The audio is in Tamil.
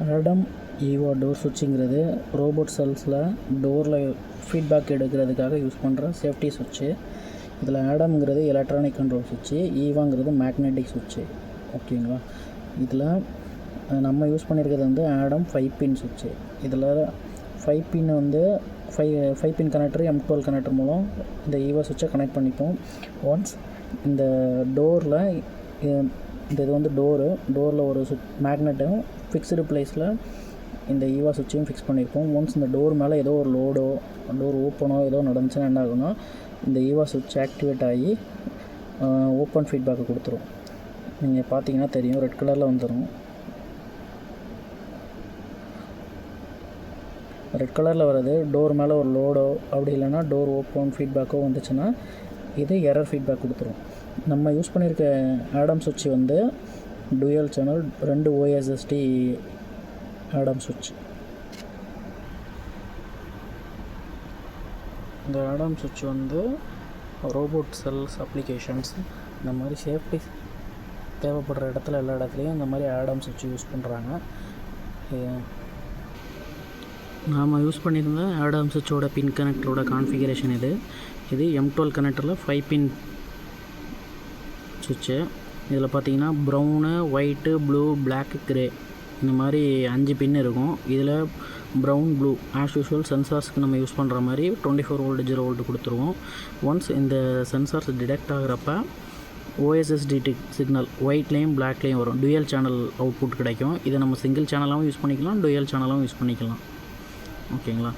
ஆடம் ஈவோ டோர் சுவிட்சுங்கிறது ரோபோட் செல்ஸில் டோரில் ஃபீட்பேக் எடுக்கிறதுக்காக யூஸ் பண்ணுற சேஃப்டி சுவிட்சு. இதில் ஆடம்ங்கிறது எலக்ட்ரானிக் கண்ட்ரோல் சுவிட்சு ஈவாங்கிறது மேக்னெட்டிக் சுவிட்சு. ஓகேங்களா? இதில் நம்ம யூஸ் பண்ணியிருக்கிறது வந்து ஆடம் ஃபைவ் பின் சுவிட்சு. இதில் ஃபைவ் பின் வந்து five five pin connector M twelve connector மூலம் இந்த ஈவா சுவிட்சை கனெக்ட் பண்ணிப்போம். ஒன்ஸ் இந்த டோரில் இந்த இது வந்து டோரு. டோரில் ஒரு சுவிட் மேக்னெட்டும் ஃபிக்ஸ்டு பிளேஸில் இந்த ஈவா சுவிட்சையும் ஃபிக்ஸ் பண்ணியிருப்போம் ஒன்ஸ் இந்த டோர் மேலே ஏதோ ஒரு லோடோ டோர் ஓப்பனோ ஏதோ நடந்துச்சுன்னா என்ன ஆகுனா இந்த ஈவா சுவிட்ச் ஆக்டிவேட் ஆகி ஓப்பன் ஃபீட்பேக்கை கொடுத்துரும். நீங்கள் பார்த்தீங்கன்னா தெரியும். ரெட் கலரில் வந்துடும் ரெட் கலரில் வர்றது டோர் மேலே ஒரு லோடோ அப்படி இல்லைன்னா டோர் ஓப்பன் ஃபீட்பேக்கோ வந்துச்சுன்னா இது எரர் ஃபீட்பேக் கொடுத்துரும். நம்ம யூஸ் பண்ணியிருக்க ஆடம் சுவிட்ச் வந்து டுயல் சேனல் ரெண்டு ஓஎஸ்எஸ்டி ஆடம் சுவிட்ச் இந்த ஆடம் சுவிட்ச் வந்து ரோபோட் செல்ஸ் அப்ளிகேஷன்ஸ் இந்த மாதிரி சேஃப்டி தேவைப்படுற இடத்துல எல்லா இடத்துலையும் இந்த மாதிரி ஆடம் சுவிட்ச் யூஸ் பண்ணுறாங்க நாம் யூஸ் பண்ணியிருந்த ஆடம் சுவிட்சோட பின் கனெக்டரோட கான்ஃபிகரேஷன் இது. இது எம் டுவெல் கனெக்டரில் ஃபைவ் பின் சுவிட்சு இதில் பார்த்தீங்கன்னா brown white blue black grey இந்த மாதிரி அஞ்சு பின் இருக்கும். இதில் ப்ரௌன் ப்ளூ ஆஸ் யூஷுவல் சென்சார்ஸ்க்கு நம்ம யூஸ் பண்ணுற மாதிரி twenty four volt zero volt கொடுத்துருவோம். ஒன்ஸ் இந்த சென்சார்ஸ் டிடெக்ட் ஆகிறப்ப ஓஎஸ்எஸ்டி சிக்னல் ஒயிட்லேயும் பிளாக்லேயும் வரும். டுயல் சேனல் அவுட்புட் கிடைக்கும். இதை நம்ம சிங்கிள் சேனலாகவும் யூஸ் பண்ணிக்கலாம் டுயல் சேனலாகவும் யூஸ் பண்ணிக்கலாம். ஓகேங்களா